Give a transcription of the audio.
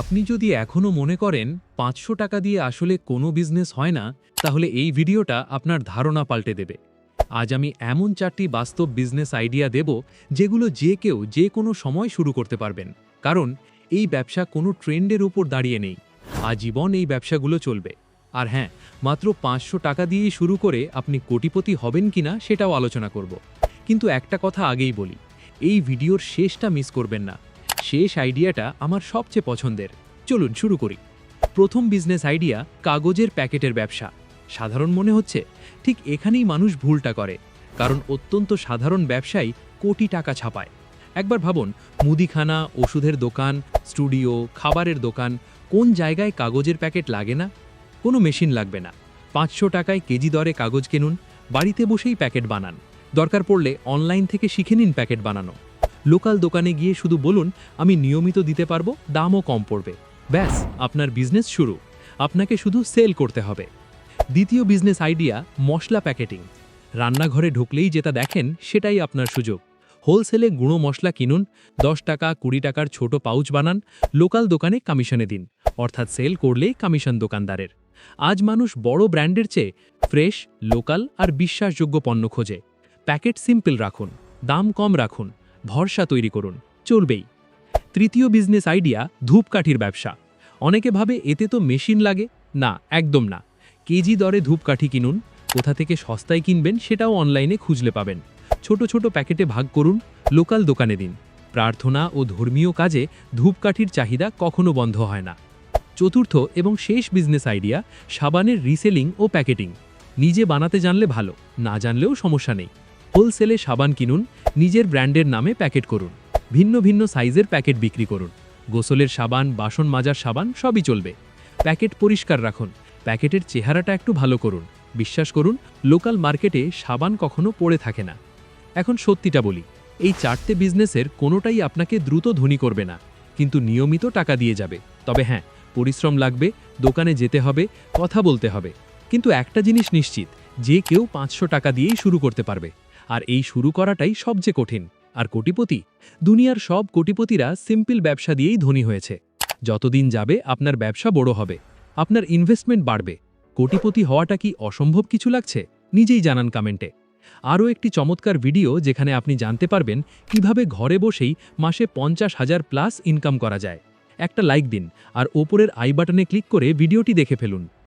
আপনি যদি এখনও মনে করেন পাঁচশো টাকা দিয়ে আসলে কোনো বিজনেস হয় না, তাহলে এই ভিডিওটা আপনার ধারণা পাল্টে দেবে। আজ আমি এমন চারটি বাস্তব বিজনেস আইডিয়া দেব যেগুলো যে কেউ যে কোনো সময় শুরু করতে পারবেন। কারণ এই ব্যবসা কোনো ট্রেন্ডের উপর দাঁড়িয়ে নেই। আজীবন এই ব্যবসাগুলো চলবে। আর হ্যাঁ মাত্র পাঁচশো টাকা দিয়েই শুরু করে আপনি কোটিপতি হবেন কিনা সেটাও আলোচনা করব। কিন্তু একটা কথা আগেই বলি, এই ভিডিওর শেষটা মিস করবেন না। শেষ আইডিয়াটা আমার সবচেয়ে পছন্দের। চলুন শুরু করি। প্রথম বিজনেস আইডিয়া কাগজের প্যাকেটের ব্যবসা। সাধারণ মনে হচ্ছে ঠিক এখানেই মানুষ ভুলটা করে, কারণ অত্যন্ত সাধারণ ব্যবসায়ী কোটি টাকা ছাপায়। একবার ভাবুন, মুদিখানা, ওষুধের দোকান, স্টুডিও, খাবারের দোকান, কোন জায়গায় কাগজের প্যাকেট লাগে না? কোনো মেশিন লাগবে না। পাঁচশো টাকায় কেজি দরে কাগজ কিনুন, বাড়িতে বসেই প্যাকেট বানান। দরকার পড়লে অনলাইন থেকে শিখে নিন প্যাকেট বানানো। লোকাল দোকানে গিয়ে শুধু বলুন, আমি নিয়মিত দিতে পারব, দামও কম পড়বে। ব্যাস, আপনার বিজনেস শুরু। আপনাকে শুধু সেল করতে হবে। দ্বিতীয় বিজনেস আইডিয়া মশলা প্যাকেটিং রান্নাঘরে ঢুকলেই যেটা দেখেন, সেটাই আপনার সুযোগ। হোলসেলে গুঁড়ো মশলা কিনুন, দশ টাকা, কুড়ি টাকার ছোট পাউচ বানান, লোকাল দোকানে কমিশনে দিন। অর্থাৎ সেল করলেই কমিশন দোকানদারের। আজ মানুষ বড় ব্র্যান্ডের চেয়ে ফ্রেশ লোকাল আর বিশ্বাসযোগ্য পণ্য খোঁজে। প্যাকেট সিম্পল রাখুন, দাম কম রাখুন। ভরসা তৈরি করুন। চলবেই। তৃতীয় বিজনেস আইডিয়া ধূপকাঠির ব্যবসা। অনেকে ভাবে এতে তো মেশিন লাগে। না, একদম না। কেজি দরে ধূপকাঠি কিনুন। কোথা থেকে সস্তায় কিনবেন সেটাও অনলাইনে খুঁজলে পাবেন। ছোট ছোট প্যাকেটে ভাগ করুন। লোকাল দোকানে দিন। প্রার্থনা ও ধর্মীয় কাজে ধূপকাঠির চাহিদা কখনো বন্ধ হয় না। চতুর্থ এবং শেষ বিজনেস আইডিয়া সাবানের রিসেলিং ও প্যাকেটিং। নিজে বানাতে জানলে ভালো, না জানলেও সমস্যা নেই। হোলসেলে সাবান কিনুন, নিজের ব্র্যান্ডের নামে প্যাকেট করুন, ভিন্ন ভিন্ন সাইজের প্যাকেট বিক্রি করুন, গোসলের সাবান, বাসন মাজার সাবান সবই চলবে। প্যাকেট পরিষ্কার রাখুন, প্যাকেটের চেহারাটা একটু ভালো করুন, বিশ্বাস করুন, লোকাল মার্কেটে সাবান কখনো পড়ে থাকে না। এখন সত্যিটা বলি, এই চারটে বিজনেসের কোনোটাই আপনাকে দ্রুত ধনী করবে না, কিন্তু নিয়মিত টাকা দিয়ে যাবে। তবে হ্যাঁ পরিশ্রম লাগবে, দোকানে যেতে হবে, কথা বলতে হবে। কিন্তু একটা জিনিস নিশ্চিত, যে কেউ পাঁচশো টাকা দিয়েই শুরু করতে পারবে। আর এই শুরু করাটাই সবচেয়ে কঠিন। আর কোটিপতি? দুনিয়ার সব কোটিপতিরা সিম্পল ব্যবসা দিয়েই ধনী হয়েছে। যতদিন যাবে আপনার ব্যবসা বড় হবে। আপনার ইনভেস্টমেন্ট বাড়বে। কোটিপতি হওয়াটা কি অসম্ভব কিছু লাগছে? নিজেই জানান কমেন্টে আরও একটি চমৎকার ভিডিও যেখানে আপনি জানতে পারবেন কীভাবে ঘরে বসেই মাসে পঞ্চাশ হাজার প্লাস ইনকাম করা যায়। একটা লাইক দিন আর ওপরের আই বাটনে ক্লিক করে ভিডিওটি দেখে ফেলুন।